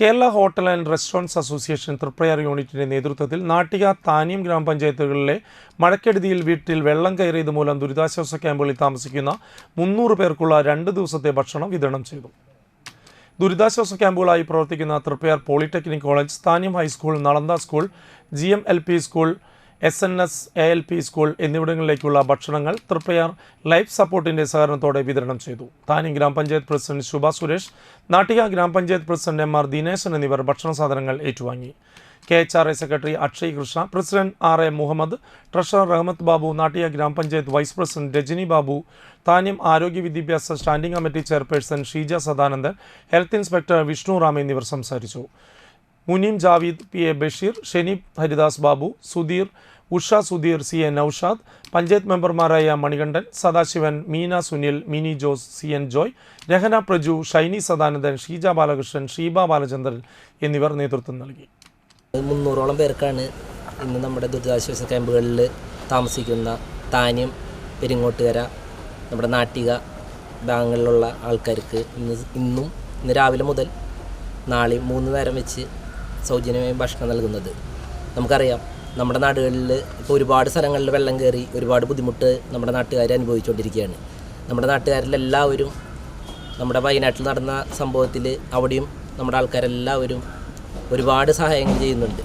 Kerala hotel and restaurants association Triprayar യൂണിറ്റിന്റെ നേതൃത്വത്തിൽ നാട്ടിക താനിയം ഗ്രാമപഞ്ചായത്തുകളിലെ മഴക്കെടുതിയിൽ വീട്ടിൽ വെള്ളം കയറിയത് മൂലം ദുരിതാശ്വാസ ക്യാമ്പുകളിൽ താമസിക്കുന്ന മുന്നൂറ് പേർക്കുള്ള രണ്ട് ദിവസത്തെ ഭക്ഷണം വിതരണം ചെയ്തു. ദുരിതാശ്വാസ ക്യാമ്പുകളായി പ്രവർത്തിക്കുന്ന Triprayar polytechnic college Thaniyam high school Nalanda school G M L P school S N S A L P school എന്നിവിടങ്ങളിലേക്കുള്ള ഭക്ഷണങ്ങൾ തൃപ്പയാർ ലൈഫ് സപ്പോർട്ടിന്റെ സഹകരണത്തോടെ വിതരണം ചെയ്തു. താനി ഗ്രാമപഞ്ചായത്ത് പ്രസിഡന്റ് ശുഭ സുരേഷ് നാട്ടിക ഗ്രാമപഞ്ചായത്ത് പ്രസിഡന്റ് എം ആർ ദിനേശൻ എന്നിവർ ഭക്ഷണ സാധനങ്ങൾ ഏറ്റുവാങ്ങി. K H R A secretary Akshay Krishna president R A Muhammad treasurer Rahmath Babu Nattika ഗ്രാമപഞ്ചായത്ത് വൈസ് പ്രസിഡന്റ് രജനി ബാബു താന്യം ആരോഗ്യ വിദ്യാഭ്യാസ standing committee chairperson Sheeja Sadanandan health inspector Vishnu Ram എന്നിവർ സംസാരിച്ചു. Muneem Javeed P A Basheer Shenib Haridas Babu Sudheer Usha Sudheer C A Noushad panchayat മെമ്പർമാരായ Manikandan Sadasivan Meena Sunil Mini Jose C N Joy Rahana Praju Shiny Sadanandan Sheeja Balakrishnan Sheeba Balachandran എന്നിവർ നേതൃത്വം നൽകി. മുന്നൂറോളം പേർക്കാണ് ഇന്ന് നമ്മുടെ ദുരിതാശ്വാസ ക്യാമ്പുകളിൽ താമസിക്കുന്ന താന്യം പെരിങ്ങോട്ടുകര നമ്മുടെ നാട്ടിക ഭാഗങ്ങളിലുള്ള ആൾക്കാർക്ക് ഇന്ന് ഇന്നും ഇന്ന് രാവിലെ മുതൽ നാളെയും മൂന്ന് നേരം വെച്ച് സൗജന്യമായി ഭക്ഷണം നൽകുന്നത്. നമുക്കറിയാം നമ്മുടെ നാടുകളിൽ ഇപ്പോൾ ഒരുപാട് സ്ഥലങ്ങളിൽ വെള്ളം കയറി ഒരുപാട് ബുദ്ധിമുട്ട് നമ്മുടെ നാട്ടുകാർ അനുഭവിച്ചുകൊണ്ടിരിക്കുകയാണ്. നമ്മുടെ നാട്ടുകാരിലെല്ലാവരും നമ്മുടെ വയനാട്ടിൽ നടന്ന സംഭവത്തിൽ അവിടെയും നമ്മുടെ ആൾക്കാരെല്ലാവരും ഒരുപാട് സഹായങ്ങൾ ചെയ്യുന്നുണ്ട്.